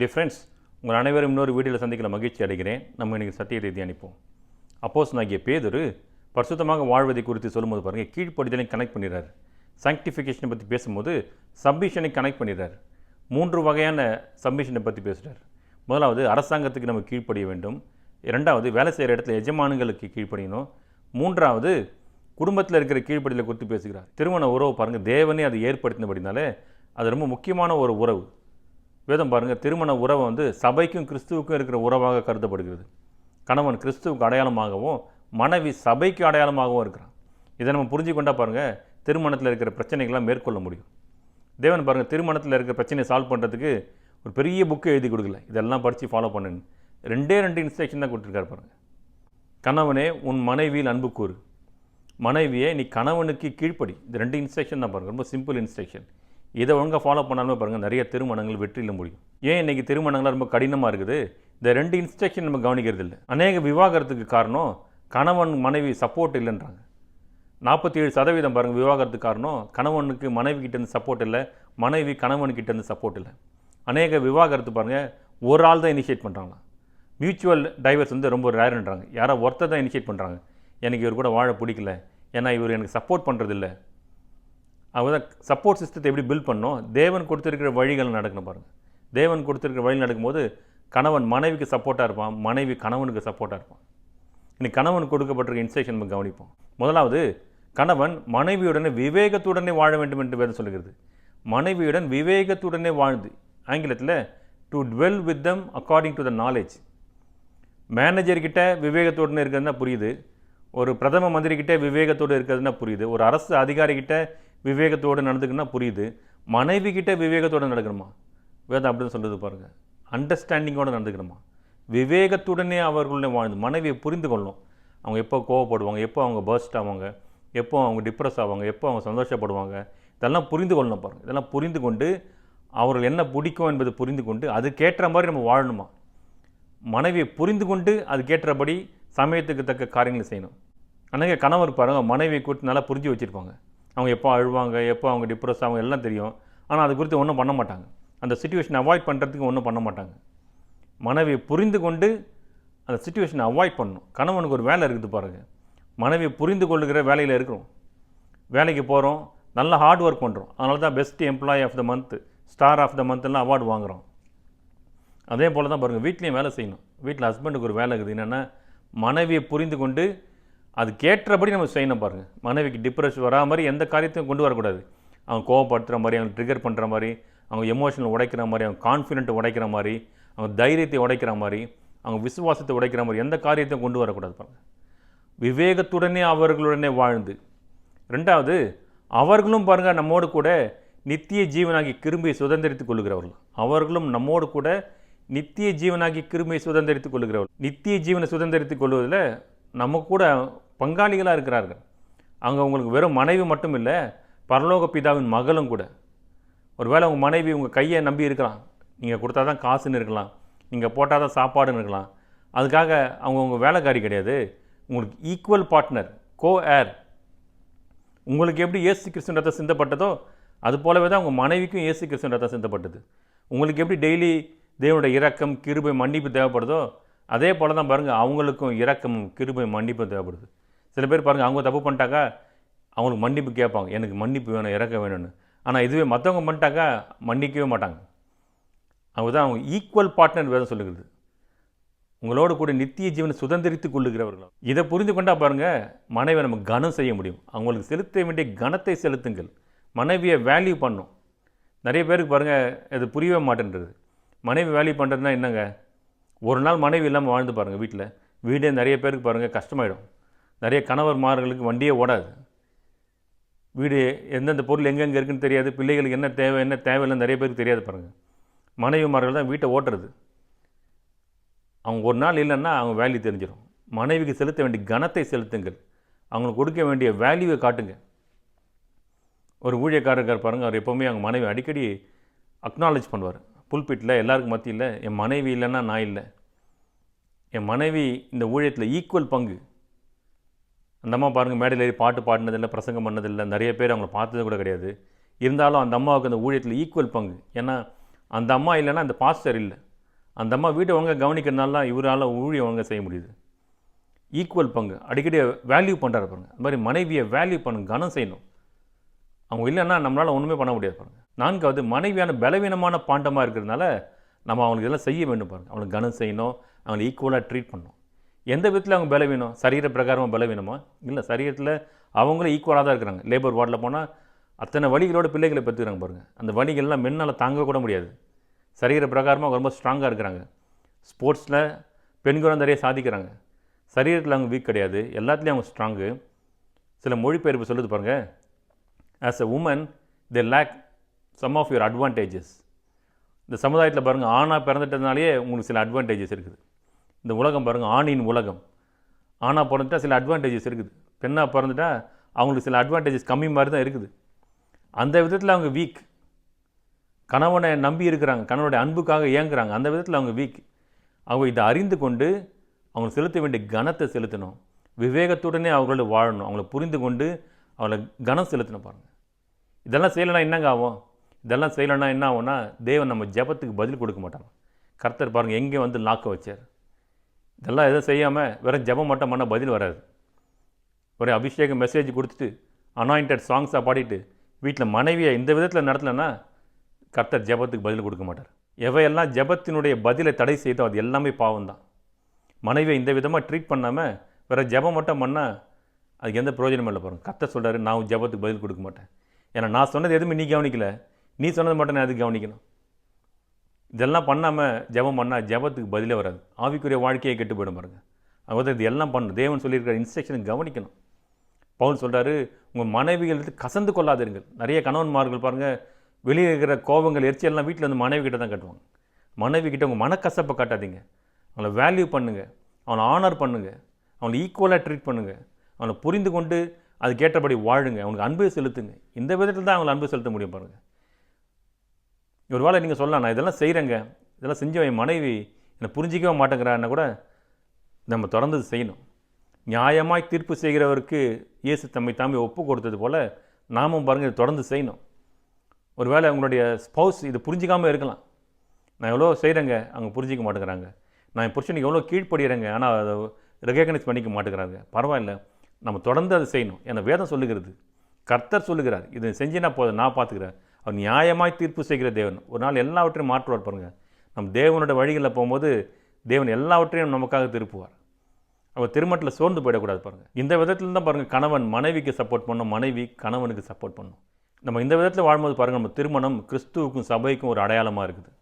Difference friends உங்கள் அனைவரும் இன்னொரு வீடியோவில் சந்திக்கிற மகிழ்ச்சி அடைகிறேன். நம்ம இன்றைக்கி சத்தியத்தை அனுப்போம் அப்போஸ் நாகிய பேதொரு பரிசுத்தமாக வாழ்வதை குறித்து சொல்லும்போது பாருங்கள் கீழ்ப்படிதலையும் கனெக்ட் பண்ணிடுறாரு. சாங்டிஃபிகேஷனை பற்றி பேசும்போது சப்மிஷனை கனெக்ட் பண்ணிடுறார். மூன்று வகையான சப்மிஷனை பற்றி பேசுகிறார் முதலாவது அரசாங்கத்துக்கு நம்ம கீழ்ப்படிய வேண்டும். இரண்டாவது வேலை செய்கிற இடத்துல எஜமானுங்களுக்கு கீழ்ப்படியணும். மூன்றாவது குடும்பத்தில் இருக்கிற கீழ்ப்படியில் குறித்து பேசுகிறார். திருமண உறவு பாருங்கள் தேவனே அதை ஏற்படுத்தினபடினாலே அது ரொம்ப முக்கியமான ஒரு உறவு. வேதம் பாருங்கள் திருமண உறவை வந்து சபைக்கும் கிறிஸ்துவுக்கும் இருக்கிற உறவாக கருதப்படுகிறது. கணவன் கிறிஸ்துவுக்கு அடையாளமாகவும் மனைவி சபைக்கு அடையாளமாகவும் இருக்கிறான். இதை நம்ம புரிஞ்சுக்கொண்டா பாருங்கள் திருமணத்தில் இருக்கிற பிரச்சனைகள்லாம் மேற்கொள்ள முடியும். தேவன் பாருங்கள் திருமணத்தில் இருக்கிற பிரச்சனையை சால்வ் பண்ணுறதுக்கு ஒரு பெரிய புக்கை எழுதி கொடுக்கல. இதெல்லாம் படித்து ஃபாலோ பண்ணுன்னு. ரெண்டே ரெண்டு இன்ஸ்ட்ரக்ஷன் தான் கொடுத்துருக்காரு பாருங்கள் கணவனே உன் மனைவியில் அன்பு கூறு. மனைவியே நீ கணவனுக்கு கீழ்ப்படி. இந்த ரெண்டு இன்ஸ்ட்ரக்ஷன் தான் பாருங்கள் ரொம்ப சிம்பிள் இன்ஸ்ட்ரக்ஷன் இதை ஒழுங்காக ஃபாலோ பண்ணாலுமே பாருங்கள் நிறைய திருமணங்கள் வெற்றியில் முடியும். ஏன் இன்றைக்கி திருமணங்கள்லாம் ரொம்ப கடினமாக இருக்குது? இந்த ரெண்டு இன்ஸ்ட்ரக்ஷன் நம்ம கவனிக்கிறது இல்லை. அநேக விவாகரத்துக்கு காரணம் கணவன் மனைவி சப்போர்ட் இல்லைன்றாங்க. நாற்பத்தி ஏழு சதவீதம் பாருங்கள் விவாகரத்துக்கு காரணம் கணவனுக்கு மனைவி கிட்டேருந்து சப்போர்ட் இல்லை மனைவி கணவன்கிட்டேருந்து சப்போர்ட் இல்லை. அநேக விவாகரத்து பாருங்கள் ஒரு ஆள் தான் இனிஷியேட் பண்ணுறாங்களா மியூச்சுவல் டைவர்ஸ் வந்து ரொம்ப ரேருன்றாங்க யாரோ ஒருத்தர் தான் இனிஷியேட் பண்ணுறாங்க எனக்கு இவர் கூட வாழ பிடிக்கல. ஏன்னா இவர் எனக்கு சப்போர்ட் பண்ணுறதில்ல அவங்க தான் சப்போர்ட் சிஸ்டத்தை எப்படி பில்ட் பண்ணோம் தேவன் கொடுத்துருக்கிற வழிகள் நடக்கணும் பாருங்கள் தேவன் கொடுத்துருக்கிற வழி நடக்கும்போது கணவன் மனைவிக்கு சப்போர்ட்டாக இருப்பான் மனைவி கணவனுக்கு சப்போர்ட்டாக இருப்பான். இன்னைக்கு கணவன் கொடுக்கப்பட்டிருக்க இன்ஸ்ட்ரக்ஷன் நம்ம கவனிப்போம். முதலாவது கணவன் மனைவியுடனே விவேகத்துடனே வாழ வேண்டும் என்று வேதம் சொல்லுகிறது. மனைவியுடன் விவேகத்துடனே வாழ்ந்து ஆங்கிலத்தில் to dwell with them according to the knowledge மேனேஜர்கிட்ட விவேகத்துடனே இருக்கிறதுனா புரியுது. ஒரு பிரதம மந்திரிக்கிட்ட விவேகத்தோடு இருக்கிறதுனா புரியுது. ஒரு அரசு அதிகாரிகிட்ட விவேகத்தோடு நடந்துக்கணும்னா புரியுது. மனைவி கிட்டே விவேகத்தோடு நடக்கணுமா? வேதம் அப்படின்னு சொல்கிறது பாருங்கள் அண்டர்ஸ்டாண்டிங்கோடு நடந்துக்கணுமா? விவேகத்துடனே அவர்களுடைய வாழ்ந்து மனைவியை புரிந்து கொள்ளணும். அவங்க எப்போ கோவப்படுவாங்க எப்போ அவங்க பர்ஸ்ட் ஆவாங்க எப்போ அவங்க டிப்ரெஸ் ஆவாங்க எப்போ அவங்க சந்தோஷப்படுவாங்க இதெல்லாம் புரிந்து கொள்ளணும் பாருங்கள் இதெல்லாம் புரிந்து கொண்டு அவர்கள் என்ன பிடிக்கும் என்பதை புரிந்து கொண்டு அதுக்கேற்ற மாதிரி நம்ம வாழணுமா? மனைவியை புரிந்து கொண்டு அதுக்கேற்றபடி சமயத்துக்கு தக்க காரியங்களை செய்யணும். அன்றைக்கி கணவர் பாருங்கள் மனைவியை கூட்டு நல்லா புரிஞ்சு வச்சுருப்பாங்க. அவங்க எப்போ அழுவாங்க எப்போ அவங்க டிப்ரெஸ் ஆகும் எல்லாம் தெரியும். ஆனால் அது குறித்து ஒன்றும் பண்ண மாட்டாங்க. அந்த சுச்சுவேஷனை அவாய்ட் பண்ணுறதுக்கு ஒன்றும் பண்ண மாட்டாங்க. மனைவியை புரிந்து கொண்டு அந்த சுச்சுவேஷனை அவாய்ட் பண்ணணும். கணவனுக்கு ஒரு வேலை இருக்குது பாருங்கள் மனைவியை புரிந்து கொள்ளுகிற வேலையில் இருக்கிறோம். வேலைக்கு போகிறோம் நல்லா ஹார்ட் ஒர்க் பண்ணுறோம் அதனால தான் best employee of the month star of the மந்த்லாம் award வாங்குகிறோம் அதே போல் தான் பாருங்கள் வீட்லேயும் வேலை செய்யணும். வீட்டில் ஹஸ்பண்டுக்கு ஒரு வேலை இருக்குது. என்னென்னா மனைவியை புரிந்து கொண்டு அதுக்கேற்றபடி நம்ம செய்யணும் பாருங்கள் மனைவிக்கு டிப்ரெஷன் வரா மாதிரி எந்த காரியத்தையும் கொண்டு வரக்கூடாது. அவங்க கோவப்படுத்துகிற மாதிரி அவங்க ட்ரிகர் பண்ணுற மாதிரி அவங்க எமோஷனல் உடைக்கிற மாதிரி அவங்க கான்ஃபிடென்ட் உடைக்கிற மாதிரி அவங்க தைரியத்தை உடைக்கிற மாதிரி அவங்க விசுவாசத்தை உடைக்கிற மாதிரி எந்த காரியத்தையும் கொண்டு வரக்கூடாது பாருங்கள் விவேகத்துடனே அவர்களுடனே வாழ்ந்து. ரெண்டாவது அவர்களும் பாருங்கள் நம்மோடு கூட நித்திய ஜீவனாகி கிரும்பியை சுதந்திரித்துக் கொள்ளுகிறவர்கள். அவர்களும் நம்மோடு கூட நித்திய ஜீவனாகி கிருமியை சுதந்திரித்துக் கொள்ளுகிறவர்கள். நித்திய ஜீவனை சுதந்திரித்துக் கொள்வதில் நம்ம கூட பங்காளிகளாக இருக்கிறார்கள். அங்கே உங்களுக்கு வெறும் மனைவி மட்டும் இல்லை பரலோக பிதாவின் மகளும் கூட. ஒருவேளை உங்கள் மனைவி உங்கள் கையை நம்பி இருக்கலாம். நீங்கள் கொடுத்தா தான் காசுன்னு இருக்கலாம். நீங்கள் போட்டால் தான் சாப்பாடுன்னு இருக்கலாம். அதுக்காக அவங்க உங்கள் வேலைக்காரி கிடையாது. உங்களுக்கு ஈக்குவல் பார்ட்னர் கோ ஏர் உங்களுக்கு எப்படி ஏசு கிறிஸ்துவின் ரத்தம் சிந்தப்பட்டதோ அது போலவே தான் உங்கள் மனைவிக்கும் ஏசு கிறிஸ்துவின் ரத்தம் சிந்தப்பட்டது. உங்களுக்கு எப்படி டெய்லி தேவனுடைய இரக்கம் கிருபை மன்னிப்பு தேவைப்படுதோ அதே போல தான் பாருங்கள் அவங்களுக்கும் இரக்கமும் கிருபை மன்னிப்பு தேவைப்படுது. சில பேர் பாருங்கள் அவங்க தப்பு பண்ணிட்டாக்கா அவங்களுக்கு மன்னிப்பு கேட்பாங்க. எனக்கு மன்னிப்பு வேணும் இறக்க வேணும்னு. ஆனால் இதுவே மற்றவங்க பண்ணிட்டாக்கா மன்னிக்கவே மாட்டாங்க. அவங்க தான் அவங்க ஈக்குவல் பார்ட்னர் வேதம் சொல்லுகிறது. உங்களோடு கூட நித்திய ஜீவனை சுதந்திரித்து கொள்ளுகிறவர்கள். இதை புரிந்து கொண்டா பாருங்கள் மனைவியை நம்ம கனம் செய்ய முடியும். அவங்களுக்கு செலுத்த வேண்டிய கனத்தை செலுத்துங்கள். மனைவியை வேல்யூ பண்ணும். நிறைய பேருக்கு பாருங்கள் இது புரியவே மாட்டேன்றது. மனைவி வேல்யூ பண்ணுறதுனா என்னங்க? ஒரு நாள் மனைவி இல்லாமல் வாழ்ந்து பாருங்கள் வீட்டில். வீடே நிறைய பேருக்கு பாருங்கள் கஷ்டமாயிடும். நிறைய கணவர்மார்களுக்கு வண்டியே ஓடாது. வீடு எந்தெந்த பொருள் எங்கெங்கே இருக்குன்னு தெரியாது. பிள்ளைகளுக்கு என்ன தேவை என்ன தேவையில்லைன்னு நிறைய பேருக்கு தெரியாது பாருங்கள் மனைவிமார்கள் தான் வீட்டை ஓட்டுறது. அவங்க ஒரு நாள் இல்லைன்னா அவங்க வேல்யூ தெரிஞ்சிடும் மனைவிக்கு செலுத்த வேண்டிய கனத்தை செலுத்துங்கள். அவங்களுக்கு கொடுக்க வேண்டிய வேல்யூவை காட்டுங்க. ஒரு ஊழியக்காரர் பாருங்க. அவர் எப்போவுமே அவங்க மனைவி அடிக்கடி அக்னாலேஜ் பண்ணுவார். புல்பிட்டில் எல்லாருக்கும் மத்தியில் என் மனைவி இல்லைன்னா நான் இல்லை. என் மனைவி இந்த ஊழியத்தில் ஈக்குவல் பங்கு. அந்த அம்மா பாருங்கள் மேடையில் ஏறி பாட்டு பாடினதில்லை பிரசங்கம் பண்ணதில்லை நிறைய பேர் அவங்கள பார்த்தது கூட கிடையாது. இருந்தாலும் அந்த அம்மாவுக்கு அந்த ஊழியத்தில் ஈக்குவல் பங்கு. ஏன்னா அந்த அம்மா இல்லைன்னா அந்த பாஸ்டர் இல்லை. அந்த அம்மா வீட்டை அவங்க கவனிக்கிறதுனால இவரால் ஊழியம் அவங்க செய்ய முடியுது. ஈக்குவல் பங்கு. அடிக்கடி வேல்யூ பண்ணுறாரு பாருங்கள் அந்த மாதிரி மனைவியை வேல்யூ பண்ணுங்க கனம் செய்யணும். அவங்க இல்லைன்னா நம்மளால் ஒன்றுமே பண்ண முடியாது பாருங்கள் நான்காவது மனைவியான பலவீனமான பாண்டமாக இருக்கிறதுனால நம்ம அவங்களுக்கு இதெல்லாம் செய்ய வேண்டும் பாருங்கள் அவங்களுக்கு கனம் செய்யணும். அவங்களை ஈக்குவலாக ட்ரீட் பண்ணணும். எந்த விதத்தில் அவங்க பலவீனம்? சரீர பிரகாரமாக பலவீனமா? இல்லை சரீரத்தில் அவங்களும் ஈக்குவலாக தான் இருக்கிறாங்க லேபர் வார்டில் போனால் அத்தனை வழிகளோட பிள்ளைகளை பெற்றுக்கிறாங்க பாருங்கள் அந்த வழிகள்லாம் மென்னால் தாங்க கூட முடியாது. சரீர பிரகாரமாக ரொம்ப ஸ்ட்ராங்காக இருக்கிறாங்க. ஸ்போர்ட்ஸில் பெண்களும் நிறைய சாதிக்கிறாங்க. சரீரத்தில் அவங்க வீக் கிடையாது. எல்லாத்துலேயும் அவங்க ஸ்ட்ராங்கு சில மொழிபெயர்ப்பு சொல்லுது பாருங்கள் as a woman they lack some of your advantages இந்த சமுதாயத்தில் பாருங்கள் ஆணாக பிறந்துட்டதுனாலேயே உங்களுக்கு சில அட்வான்டேஜஸ் இருக்குது. இந்த உலகம் பாருங்கள் ஆணின் உலகம். ஆணாக பிறந்துட்டா சில அட்வான்டேஜஸ் இருக்குது. பெண்ணாக பிறந்துட்டா அவங்களுக்கு சில அட்வான்டேஜஸ் கம்மி மாதிரி தான் இருக்குது. அந்த விதத்தில் அவங்க வீக் கணவனை நம்பி இருக்கிறாங்க கணவனுடைய அன்புக்காக இயங்குறாங்க அந்த விதத்தில் அவங்க வீக் அவங்க இதை அறிந்து கொண்டு அவங்க செலுத்த வேண்டிய கனத்தை செலுத்தணும். விவேகத்துடனே அவங்களோட வாழணும். அவங்கள புரிந்து கொண்டு அவங்கள கனம் செலுத்தணும் பாருங்கள் இதெல்லாம் செய்யலைன்னா என்னங்க ஆகும்? இதெல்லாம் செய்யலைன்னா என்ன ஆகும்னா தேவன் நம்ம ஜெபத்துக்கு பதில் கொடுக்க மாட்டாங்க. கர்த்தர் பாருங்கள் எங்கே வந்து லாக்க வச்சார்? இதெல்லாம் எதுவும் செய்யாமல் வெறும் ஜெபம் மட்டும் பண்ணால் பதில் வராது. ஒரு அபிஷேக மெசேஜ் கொடுத்துட்டு அனாயிண்டட் சாங்ஸாக பாடிட்டு வீட்டில் மனைவியை இந்த விதத்தில் நடத்தலைன்னா கர்த்தர் ஜெபத்துக்கு பதில் கொடுக்க மாட்டார். எவையெல்லாம் ஜெபத்தினுடைய பதிலை தடை செய்தோ அது எல்லாமே பாவம் தான் மனைவியை இந்த விதமாக ட்ரீட் பண்ணாமல் வேறு ஜெபம் மட்டும் பண்ணால் அதுக்கு எந்த பிரயோஜனமும் இல்லை பாருங்க. கர்த்தர் சொல்கிறாரு நான் ஜெபத்துக்கு பதில் கொடுக்க மாட்டேன். ஏன்னா நான் சொன்னது எதுவுமே நீ கவனிக்கல. நீ சொன்னது மட்டும் நான் எது கவனிக்கணும்? இதெல்லாம் பண்ணாமல் ஜெபம் பண்ணால் ஜெபத்துக்கு பதிலே வராது. ஆவிக்குரிய வாழ்க்கையை கெட்டு போயிடும் பாருங்கள் அதாவது இது எல்லாம் பண்ணணும். தேவன் சொல்லியிருக்கிற இன்ஸ்ட்ரக்ஷனை கவனிக்கணும். பவுல் சொல்கிறாரு உங்கள் மனைவிகளுக்கு கசந்து கொள்ளாதீர்கள். நிறைய கணவன்மார்கள் பாருங்கள் வெளியே இருக்கிற கோபங்கள் எரிச்சல்லாம் வீட்டில் வந்து மனைவி கிட்ட தான் கட்டுவாங்க. மனைவி கிட்ட உங்கள் மனக்கசப்பை காட்டாதீங்க. அவங்கள வேல்யூ பண்ணுங்கள் அவனை ஆனர் பண்ணுங்கள் அவனை ஈக்குவலாக ட்ரீட் பண்ணுங்கள் அவனை புரிந்து கொண்டு அதுக்கேற்றபடி வாழுங்க. அவனுக்கு அன்பை செலுத்துங்க. இந்த விதத்தில் தான் அவங்களை அன்பு செலுத்த முடியும் பாருங்கள் ஒரு வேளை நீங்கள் சொல்லலாம் நான் இதெல்லாம் செய்கிறேங்க இதெல்லாம் செஞ்சு என் மனைவி என்னை புரிஞ்சிக்கவே மாட்டேங்கிறான்னா கூட நம்ம தொடர்ந்து செய்யணும். நியாயமாய் தீர்ப்பு செய்கிறவருக்கு இயேசு தம்மை தாமே ஒப்பு கொடுத்தது போல் நாமும் பாருங்கள் இதை தொடர்ந்து செய்யணும். ஒருவேளை உங்களுடைய ஸ்பௌஸ் இது புரிஞ்சிக்காமல் இருக்கலாம். நான் எவ்வளோ செய்கிறேங்க அவங்க புரிஞ்சிக்க மாட்டேங்கிறாங்க. நான் என் புருஷனுக்கு எவ்வளோ கீழ்ப்படுகிறேங்க ஆனால் அதை ரெகக்னைஸ் பண்ணிக்க மாட்டேங்கிறாங்க. பரவாயில்ல நம்ம தொடர்ந்து அதை செய்யணும். ஏன்னா வேதம் சொல்லுகிறது கர்த்தர் சொல்லுகிறார் இதை செஞ்சினா போதும் நான் பார்த்துக்கிறேன். அவர் நியாயமாய் தீர்ப்பு செய்கிற தேவன். ஒரு நாள் எல்லாவற்றையும் மாற்றுவார் பாருங்கள் நம்ம தேவனோட வழிகளில் போகும்போது தேவன் எல்லாவற்றையும் நமக்காக திருப்புவார். அவர் திருமட்டில் சோர்ந்து போயிடக்கூடாது பாருங்கள் இந்த விதத்தில் தான் பாருங்கள் கணவன் மனைவிக்கு சப்போர்ட் பண்ணும் மனைவி கணவனுக்கு சப்போர்ட் பண்ணும். நம்ம இந்த விதத்தில் வாழும்போது பாருங்கள் நம்ம திருமணம் கிறிஸ்துவுக்கும் சபைக்கும் ஒரு அடையாளமாக இருக்குது.